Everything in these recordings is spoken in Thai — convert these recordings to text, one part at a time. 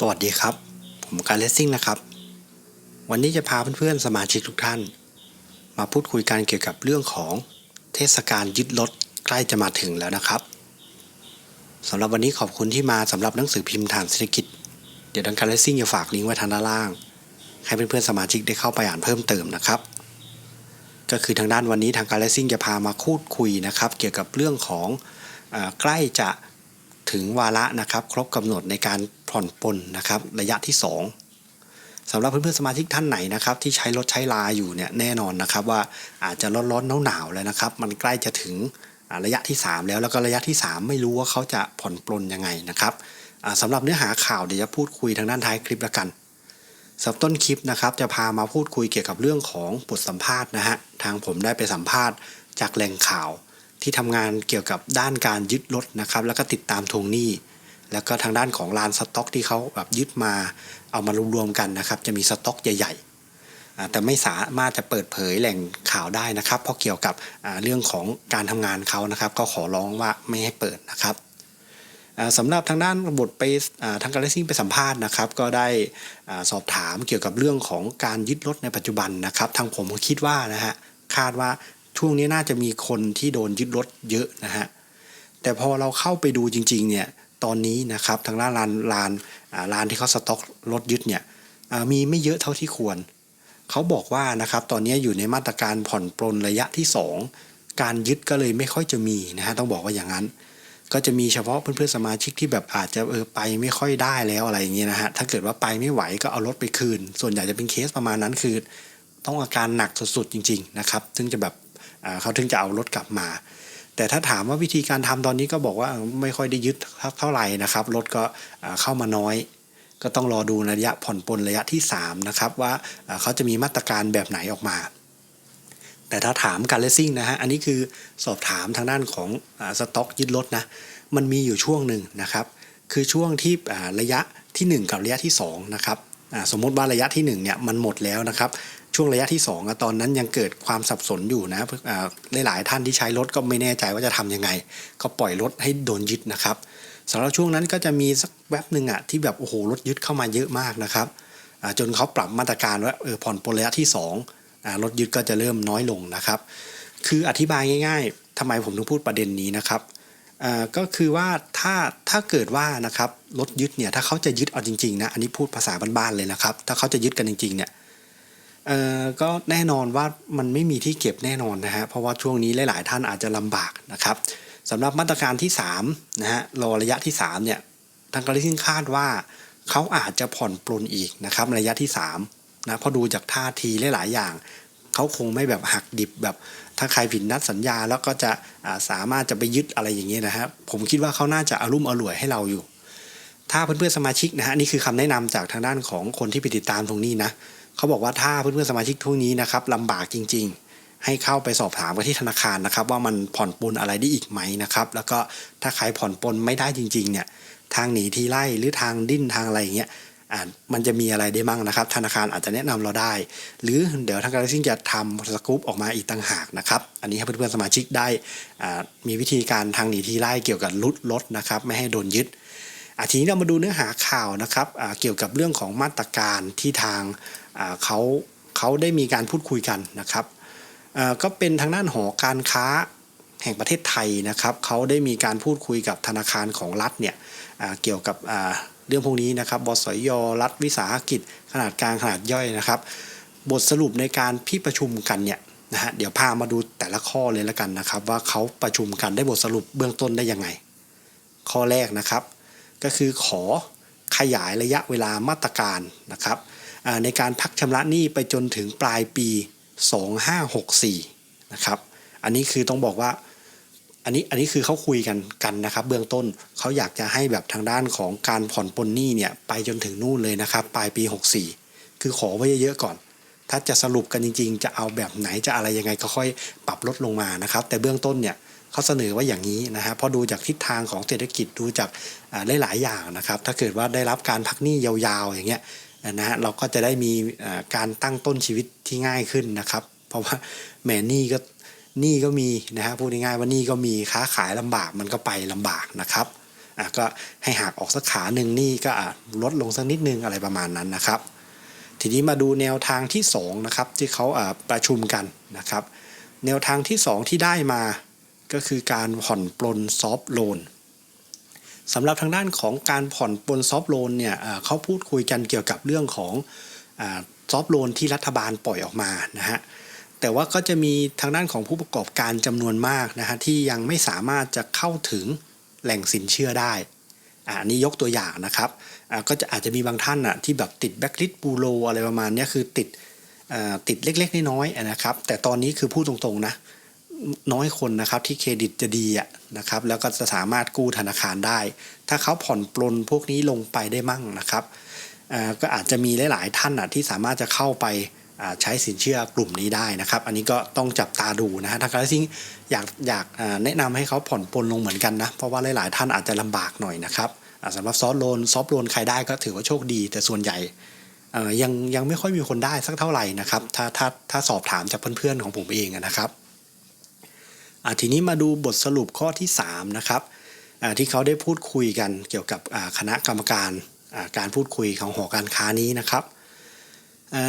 สวัสดีครับ ผมการเลสซิ่งนะครับ วันนี้จะพาเพื่อนๆสมาชิกทุกท่าน มาพูดคุยกันเกี่ยวกับเรื่องของเทศกาลยึดรถใกล้จะมาถึงแล้วนะครับสำหรับวันนี้ขอบคุณที่มาสำหรับหนังสือพิมพ์ฐานเศรษฐกิจ เดี๋ยวทางการเลสซิ่งจะฝากลิงก์ไว้ทางด้านล่าง ให้เพื่อนๆสมาชิกได้เข้าไปอ่านเพิ่มเติมนะครับ ก็คือทางด้านวันนี้ทางการเลสซิ่งจะพามาพูดคุยนะครับ เกี่ยวกับเรื่องของอใกล้จะ ถึงวาระนะครับครบกำหนดในการผ่อนปลนนะครับระยะที่ 2สำหรับเพื่อนๆสมาชิกท่านไหนนะครับที่ใช้รถใช้ลาอยู่เนี่ยแน่นอนนะครับว่าอาจจะร้อนๆหนาวๆแล้วนะครับ มันใกล้จะถึงระยะที่ 3 แล้วแล้วก็ระยะที่ 3 ไม่รู้ว่าเขาจะผ่อนปลนยังไงนะครับอ่าสำหรับเนื้อหาข่าวเดี๋ยวจะพูดคุยทางด้านท้ายคลิปละกันสับต้นคลิปนะครับจะพามาพูดคุยเกี่ยวกับเรื่องของบทสัมภาษณ์นะฮะทางผมได้ไปสัมภาษณ์จากแหล่งข่าว ที่ทำงานเกี่ยวกับด้านการยึดรถนะครับ แล้วก็ติดตามทวงหนี้ แล้วก็ทางด้านของลานสต็อก ที่เขาแบบยึดมาเอามารวมๆกันนะครับ จะมีสต็อกใหญ่ๆแต่ไม่สามารถจะเปิดเผยแหล่งข่าวได้นะครับ เพราะเกี่ยวกับเรื่องของการทำงานเขานะครับ ก็ขอร้องว่าไม่ให้เปิดนะครับสำหรับทางด้านบทไปทางการเลซิ่งไปสัมภาษณ์นะครับ ก็ได้สอบถามเกี่ยวกับเรื่องของการยึดรถในปัจจุบันนะครับ ทางผมคิดว่านะฮะคาดว่า ช่วงนี้น่าจะมีคนที่โดนยึดรถเยอะนะฮะแต่พอเราเข้าไปดูจริงๆเนี่ยตอนนี้นะครับทางด้านลานลานอ่านที่เขาสต็อกรถยึดเนี่ยมีไม่เยอะเท่าที่ควร เขาบอกว่านะครับตอนนี้อยู่ในมาตรการผ่อนปลนระยะที่ 2 การยึดก็เลยไม่ค่อยจะมีนะฮะต้องบอกว่าอย่างนั้น ก็จะมีเฉพาะเพื่อนๆสมาชิกที่แบบอาจจะเออไปไม่ค่อยได้แล้วอะไรอย่างเงี้ยนะฮะถ้าเกิดว่าไปไม่ไหวก็เอารถไปคืน ส่วนใหญ่จะเป็นเคสประมาณนั้นคือ ต้องอาการหนักสุดๆจริง ๆนะครับ ซึ่งจะแบบ เขาถึงจะเอารถกลับมา แต่ถ้าถามว่าวิธีการทำตอนนี้ก็บอกว่าไม่ค่อยได้ยึดเท่าไหร่นะครับรถก็เข้ามาน้อย ก็ต้องรอดูระยะผ่อนปลนระยะที่3นะครับว่าเขาจะมีมาตรการแบบไหนออกมาแต่ถ้าถามการเลสซิ่งนะฮะ อันนี้คือสอบถามทางด้านของอสต็อกยึดรถนะ มันมีอยู่ช่วงหนึ่งนะครับ คือช่วงที่ระยะทีหนึ่1 กับระยะที่2นะครับ สมมติว่าระยะที่1เนี่ยมันหมดแล้วนะครับ ช่วงระยะที่2อะตอนนั้นยังเกิดความสับสนอยู่นะอ่าหลายๆท่านที่ใช้รถก็ไม่แน่ใจว่าจะทำยังไง ก็ปล่อยรถให้โดนยึดนะครับสำหรับช่วงนั้นก็จะมีสักแวบหนึ่งอะที่แบบโอ้โหรถยึดเข้ามาเยอะมากนะครับจนเขาปรับมาตรการว่าเออผ่อนปลนระยะที่2อรถยึดก็จะเริ่มน้อยลงนะครับ คืออธิบายง่าย ๆทำไมผมถึงพูดประเด็นนี้นะครับก็คือว่าถ้าถ้าเกิดว่านะครับรถยึดเนี่ยถ้าเขาจะยึดเอาจริงๆนะอันนี้พูดภาษาบ้านๆเลยนะครับ ถ้าเขาจะยึดกันจริงๆเนี่ย เอ่อก็แน่นอนว่ามันไม่มีที่เก็บแน่นอนนะฮะเพราะว่าช่วงนี้หลาย ๆ ท่านอาจจะลำบากนะครับสำหรับมาตรการที่3นะฮะรอระยะที่3เนี่ยทางการลิซิ่งคาดว่าเขาอาจจะผ่อนปลนอีกนะครับระยะที่3นะเพราะดูจากท่าทีหลาย ๆ อย่างเขาคงไม่แบบหักดิบแบบถ้าใครผิดนัดสัญญาแล้วก็จะาสามารถจะไปยึดอะไรอย่างเงี้ยนะฮะผมคิดว่าเขาน่าจะอารุ่มอร่วยให้เราอยู่ ถ้าเพื่อนๆสมาชิกนะฮะนี่คือคำแนะนำจากทางด้านของคนที่ไปติดตามตรงนี้นะ เขาบอกว่าถ้าเพื่อนๆสมาชิกทุกนี้นะครับลำบากจริง ๆ ให้เข้าไปสอบถามกันที่ธนาคารนะครับ ว่ามันผ่อนปลนอะไรได้อีกไหมนะครับ แล้วก็ถ้าใครผ่อนปลนไม่ได้จริง ๆ เนี่ยทางหนีทีไล่หรือทางดิ้นทางอะไรอย่างเงี้ยอ่ามันจะมีอะไรได้มั่งนะครับ ธนาคารอาจจะแนะนำเราได้ หรือเดี๋ยวทางการซิ่งจะทำสกู๊ปออกมาอีกต่างหากนะครับ อันนี้ให้เพื่อนๆสมาชิกได้อ่ามีวิธีการทางหนีทีไล่เกี่ยวกับลุดรถนะครับ ไม่ให้โดนยึดอาทีนี้เรามาดูเนื้อหาข่าวนะครับอ่าเกี่ยวกับเรื่องของมาตรการที่ทาง เขาเขาได้มีการพูดคุยกันนะครับก็เป็นทางด้านหอการค้าแห่งประเทศไทยนะครับเขาได้มีการพูดคุยกับธนาคารของรัฐเนี่ยเกี่ยวกับเรื่องพวกนี้นะครับบสยรัฐวิสาหกิจ ขนาดกลางขนาดย่อยนะครับ บทสรุปในการพิประชุมกันเนี่ยนะฮะเดี๋ยวพามาดูแต่ละข้อเลยล้วกันนะครับ ว่าเขาประชุมกันได้บทสรุปเบื้องต้นได้ยังไง ข้อแรกนะครับ ก็คือขอขยายระยะเวลามาตรการนะครับ ในการพักชำระหนี้ไปจนถึงปลายปี 2564 นะครับ อันนี้คือต้องบอกว่าอันนี้อันนี้คือเขาคุยกันกันนะครับเบื้องต้นเขาอยากจะให้แบบทางด้านของการผ่อนปลนหนี้เนี่ยไปจนถึงนู่นเลยนะครับปลายปี 64 คือขอไว้เยอะๆก่อน ถ้าจะสรุปกันจริง ๆ จะเอาแบบไหนจะอะไรยังไงก็ค่อยปรับลดลงมานะครับ แต่เบื้องต้นเนี่ยเขาเสนอว่าอย่างนี้นะฮะพราะดูจากทิศทางของเศรษฐกิจดูจากหลายๆอย่างนะครับ ถ้าเกิดว่าได้รับการพักหนี้ยาวๆอย่างเงี้ย นะฮะเราก็จะได้มีการตั้งต้นชีวิตที่ง่ายขึ้นนะครับ เพราะว่าแหมหนี้ก็หนี้ก็มีนะฮะพูดง่ายๆว่าหนี้ก็มีค้าขายลำบากมันก็ไปลำบากนะครับอะก็ให้หักออกสักขาหนึ่งนี่ก็ลดลงสักนิดนึงอะไรประมาณนั้นนะครับ ทีนี้มาดูแนวทางที่2นะครับที่เขาประชุมกันนะครับ แนวทางที่ 2 ที่ได้มาก็คือการผ่อนปลนซอฟโลน สำหรับทางด้านของการผ่อนปลนซอฟโลนเนี่ยเขาพูดคุยกันเกี่ยวกับเรื่องของซอฟโลนที่รัฐบาลปล่อยออกมานะฮะแต่ว่าก็จะมีทางด้านของผู้ประกอบการจำนวนมากนะฮะที่ยังไม่สามารถจะเข้าถึงแหล่งสินเชื่อได้อันนี้ยกตัวอย่างนะครับก็จะอาจจะมีบางท่านอะที่แบบติดแบ็กลิสบูโรอะไรประมาณนี้คือติดติดเล็กๆน้อยๆนะครับ แต่ตอนนี้คือพูดตรงๆนะ น้อยคนนะครับที่เครดิตจะดีอะนะครับแล้วก็จะสามารถกู้ธนาคารได้ ถ้าเขาผ่อนปลนพวกนี้ลงไปได้มั่งนะครับก็อาจจะมีหลาย ๆ ท่านอะที่สามารถจะเข้าไปใช้สินเชื่อกลุ่มนี้ได้นะครับ อันนี้ก็ต้องจับตาดูนะฮะทางการซิงอยากอยากแนะนำให้เขาผ่อนปลนลงเหมือนกันนะ เพราะว่าหลาย ๆ ท่านอาจจะลำบากหน่อยนะครับสำหรับซอฟโลนซอฟโลนใครได้ก็ถือว่าโชคดี แต่ส่วนใหญ่ยังยังไม่ค่อยมีคนได้สักเท่าไหร่นะครับถ้าถ้าถ้าสอบถามจากเพื่อน ๆ ของผมเองนะครับ ทีนี้มาดูบทสรุปข้อที่3นะครับที่เขาได้พูดคุยกันเกี่ยวกับคณะกรรมการการพูดคุยของหอการค้านี้นะครับ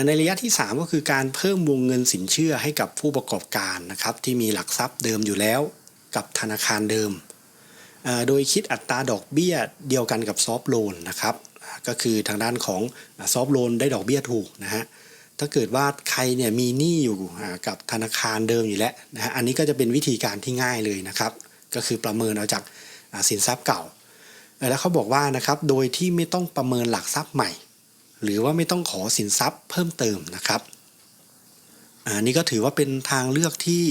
ในระยะที่ 3 ก็คือการเพิ่มวงเงินสินเชื่อให้กับผู้ประกอบการนะครับที่มีหลักทรัพย์เดิมอยู่แล้วกับธนาคารเดิม โดยคิดอัตราดอกเบี้ยเดียวกันกับซอฟโลนนะครับก็คือทางด้านของซอฟโลนได้ดอกเบี้ยถูกนะฮะ ถ้าเกิดว่าใครเนี่ยมีหนี้อยู่กับธนาคารเดิมอยู่แล้วนะฮะอันนี้ก็จะเป็นวิธีการที่ง่ายเลยนะครับ ก็คือประเมินเอาจากสินทรัพย์เก่า แล้วเขาบอกว่านะครับโดยที่ไม่ต้องประเมินหลักทรัพย์ใหม่ หรือว่าไม่ต้องขอสินทรัพย์เพิ่มเติมนะครับอ่านี่ก็ถือว่าเป็นทางเลือกที่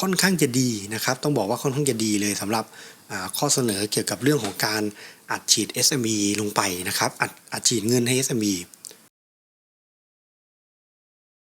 ค่อนข้างจะดีนะครับ ต้องบอกว่าค่อนข้างจะดีเลยสำหรับข้อเสนอเกี่ยวกับเรื่องของการอัดฉีด SME ลงไปนะครับอัดอัดฉีดเงินให้ SME